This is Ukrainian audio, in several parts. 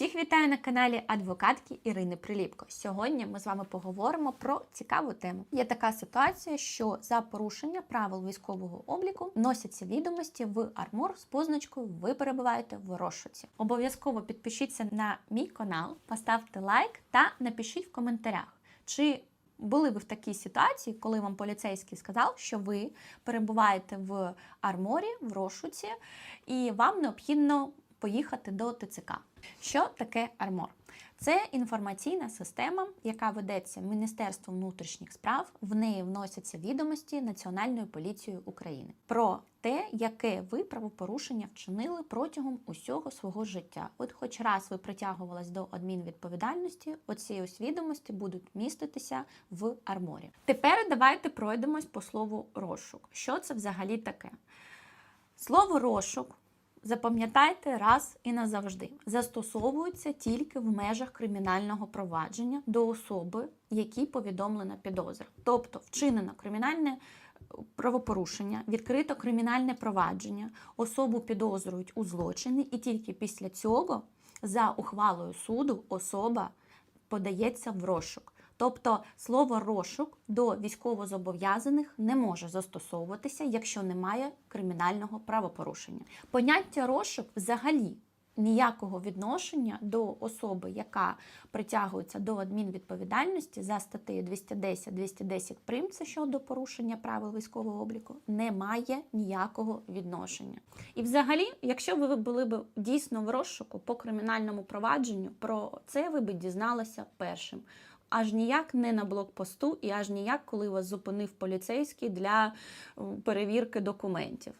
Всіх вітаю на каналі адвокатки Ірини Приліпко. Сьогодні ми з вами поговоримо про цікаву тему. Є така ситуація, що за порушення правил військового обліку носяться відомості в армор з позначкою Ви перебуваєте в розшуці. Обов'язково підпишіться на мій канал, поставте лайк та напишіть в коментарях, чи були ви в такій ситуації, коли вам поліцейський сказав, що ви перебуваєте в арморі, в розшуці, і вам необхідно поїхати до ТЦК. Що таке армор? Це інформаційна система, яка ведеться Міністерством внутрішніх справ. В неї вносяться відомості Національною поліцією України про те, яке ви правопорушення вчинили протягом усього свого життя. От, хоч раз ви притягувались до адмінвідповідальності, оці ось відомості будуть міститися в арморі. Тепер давайте пройдемось по слову розшук. Що це взагалі таке? Слово розшук Запам'ятайте раз і назавжди, застосовується тільки в межах кримінального провадження до особи, якій повідомлена підозра. Тобто вчинено кримінальне правопорушення, відкрито кримінальне провадження, особу підозрюють у злочині, і тільки після цього, за ухвалою суду, особа подається в розшук. Тобто слово розшук до військовозобов'язаних не може застосовуватися, якщо немає кримінального правопорушення. Поняття розшук взагалі ніякого відношення до особи, яка притягується до адмінвідповідальності за статтею 210-210 прим, це щодо порушення правил військового обліку, не має ніякого відношення. І взагалі, якщо ви були б дійсно в розшуку по кримінальному провадженню, про це ви б дізналися першим аж ніяк не на блокпосту, і аж ніяк, коли вас зупинив поліцейський для перевірки документів.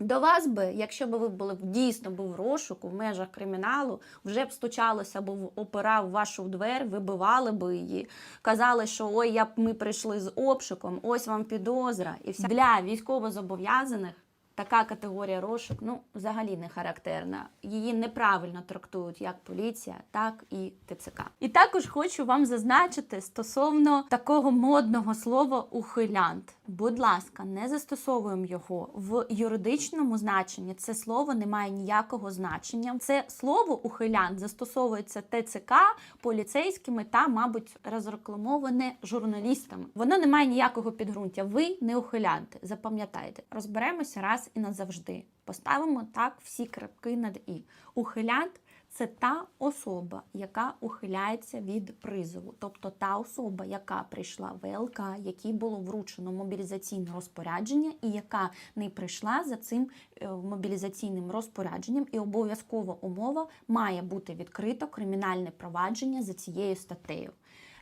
До вас би, якщо б ви були дійсно був розшуку в межах криміналу, вже б стучалося, б опирав вашу двері, вибивали б її, казали, що ой, я б ми прийшли з обшуком, ось вам підозра. І вся для військовозобов'язаних така категорія розшук ну, взагалі не характерна. Її неправильно трактують як поліція, так і ТЦК. І також хочу вам зазначити стосовно такого модного слова ухилянт. Будь ласка, не застосовуємо його в юридичному значенні. Це слово не має ніякого значення. Це слово ухилянт застосовується ТЦК поліцейськими та, мабуть, розрекламоване журналістами. Воно не має ніякого підґрунтя. Ви не ухилянти. Запам'ятайте, розберемося раз і назавжди. Поставимо так всі крапки над і. Ухилянт це та особа, яка ухиляється від призову, тобто та особа, яка прийшла в ВЛК, якій було вручено мобілізаційне розпорядження, і яка не прийшла за цим е, мобілізаційним розпорядженням, і обов'язкова умова має бути відкрито кримінальне провадження за цією статтею.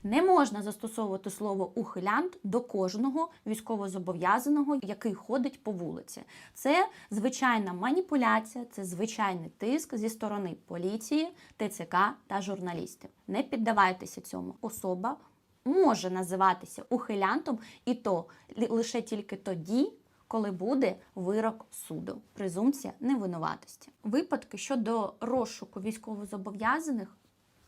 Не можна застосовувати слово ухилянт до кожного військовозобов'язаного, який ходить по вулиці. Це звичайна маніпуляція, це звичайний тиск зі сторони поліції, ТЦК та журналістів. Не піддавайтеся цьому. Особа може називатися ухилянтом, і то лише тільки тоді. Коли буде вирок суду, презумпція невинуватості. Випадки щодо розшуку військовозобов'язаних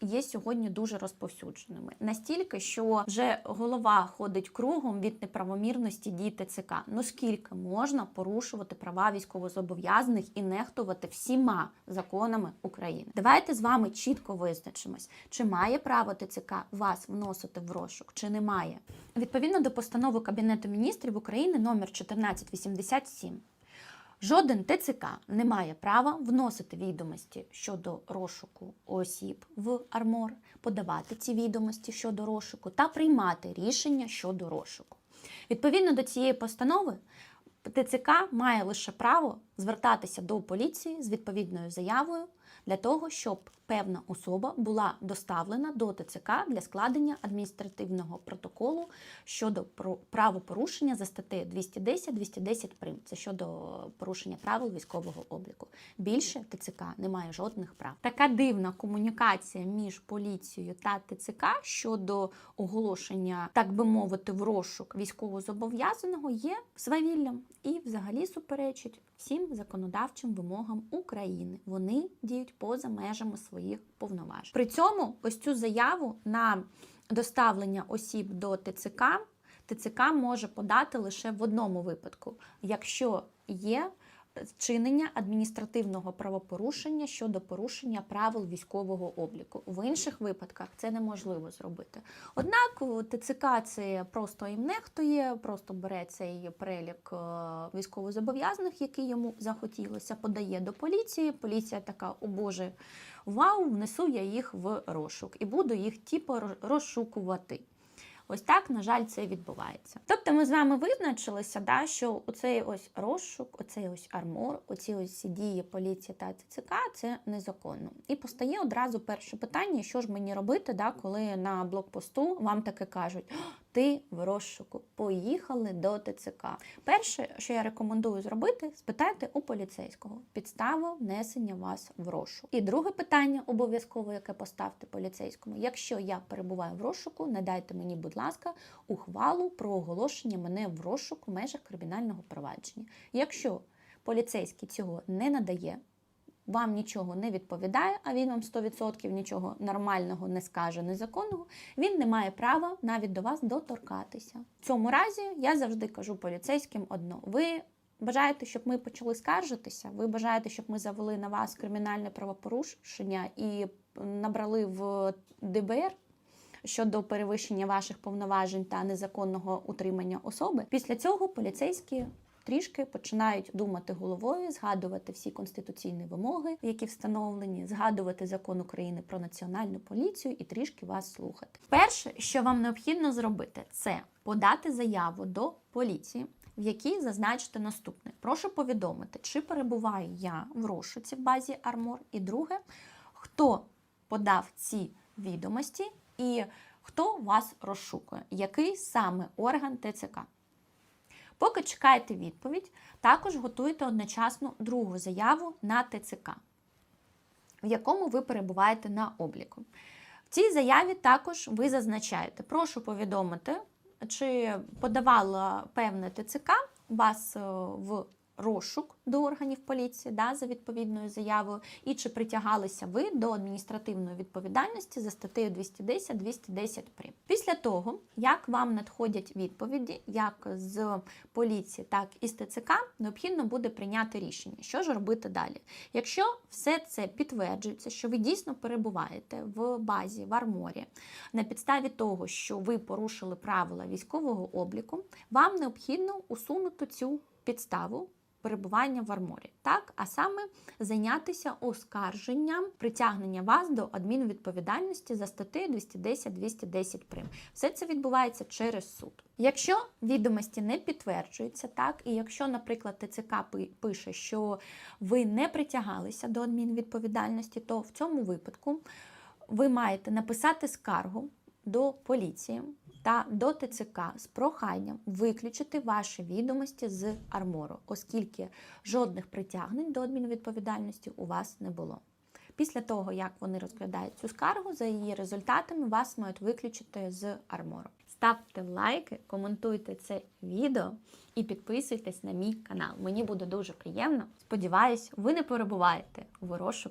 є сьогодні дуже розповсюдженими. Настільки, що вже голова ходить кругом від неправомірності дій ТЦК. Ну скільки можна порушувати права військовозобов'язаних і нехтувати всіма законами України? Давайте з вами чітко визначимось, чи має право ТЦК вас вносити в розшук, чи не має. Відповідно до постанови Кабінету міністрів України номер 1487. Жоден ТЦК не має права вносити відомості щодо розшуку осіб в армор, подавати ці відомості щодо розшуку та приймати рішення щодо розшуку. Відповідно до цієї постанови, ТЦК має лише право звертатися до поліції з відповідною заявою для того, щоб певна особа була доставлена до ТЦК для складення адміністративного протоколу щодо правопорушення за статтею 210-210 прим. Це щодо порушення правил військового обліку. Більше ТЦК не має жодних прав. Така дивна комунікація між поліцією та ТЦК щодо оголошення, так би мовити, в розшук військовозобов'язаного є свавіллям і взагалі суперечить всім законодавчим вимогам України. Вони діють поза межами своїх повноважень. При цьому ось цю заяву на доставлення осіб до ТЦК ТЦК може подати лише в одному випадку, якщо є Вчинення адміністративного правопорушення щодо порушення правил військового обліку. В інших випадках це неможливо зробити. Однак ТЦК це просто їм нехтує, просто бере цей перелік е, військовозобов'язаних, який йому захотілося, подає до поліції. Поліція така, о Боже, вау, внесу я їх в розшук і буду їх типу роз- розшукувати. Ось так, на жаль, це відбувається. Тобто ми з вами визначилися, да, що оцей ось розшук, оцей ось армор, оці ось дії поліції та ТЦК це незаконно. І постає одразу перше питання, що ж мені робити, да, коли на блокпосту вам таке кажуть: «О, ти в розшуку, поїхали до ТЦК. Перше, що я рекомендую зробити, спитайте у поліцейського підставу внесення вас в розшук. І друге питання, обов'язково, яке поставте поліцейському: якщо я перебуваю в розшуку, надайте мені, будь ласка, ухвалу про оголошення мене в розшук у межах кримінального провадження. Якщо поліцейський цього не надає, вам нічого не відповідає, а він вам 100% нічого нормального не скаже, незаконного, він не має права навіть до вас доторкатися. В цьому разі я завжди кажу поліцейським одно: ви бажаєте, щоб ми почали скаржитися? Ви бажаєте, щоб ми завели на вас кримінальне правопорушення і набрали в ДБР? Щодо перевищення ваших повноважень та незаконного утримання особи, після цього поліцейські трішки починають думати головою, згадувати всі конституційні вимоги, які встановлені, згадувати закон України про національну поліцію і трішки вас слухати. Перше, що вам необхідно зробити, це подати заяву до поліції. В якій зазначити наступне: прошу повідомити, чи перебуваю я в розшуці в базі Армор. І друге, хто подав ці відомості і хто вас розшукує, який саме орган ТЦК. Поки чекаєте відповідь, також готуйте одночасно другу заяву на ТЦК, в якому ви перебуваєте на обліку. В цій заяві також ви зазначаєте, прошу повідомити, чи подавала певне ТЦК вас е, в розшук до органів поліції да, за відповідною заявою, і чи притягалися ви до адміністративної відповідальності за статтею 210-210 прим. Після того, як вам надходять відповіді, як з поліції, так і з ТЦК, необхідно буде прийняти рішення, що ж робити далі. Якщо все це підтверджується, що ви дійсно перебуваєте в базі в арморі на підставі того, що ви порушили правила військового обліку, вам необхідно усунути цю підставу перебування в арморі, так а саме зайнятися оскарженням притягнення вас до адмінвідповідальності за статтею 210-210 прим. Все це відбувається через суд. Якщо відомості не підтверджуються, так і якщо, наприклад, ТЦК пише, що ви не притягалися до адмінвідповідальності, то в цьому випадку ви маєте написати скаргу до поліції та до ТЦК з проханням виключити ваші відомості з армору, оскільки жодних притягнень до адмінвідповідальності у вас не було. Після того, як вони розглядають цю скаргу, за її результатами вас мають виключити з армору. Ставте лайки, коментуйте це відео і підписуйтесь на мій канал. Мені буде дуже приємно. Сподіваюсь, ви не перебуваєте в розшуку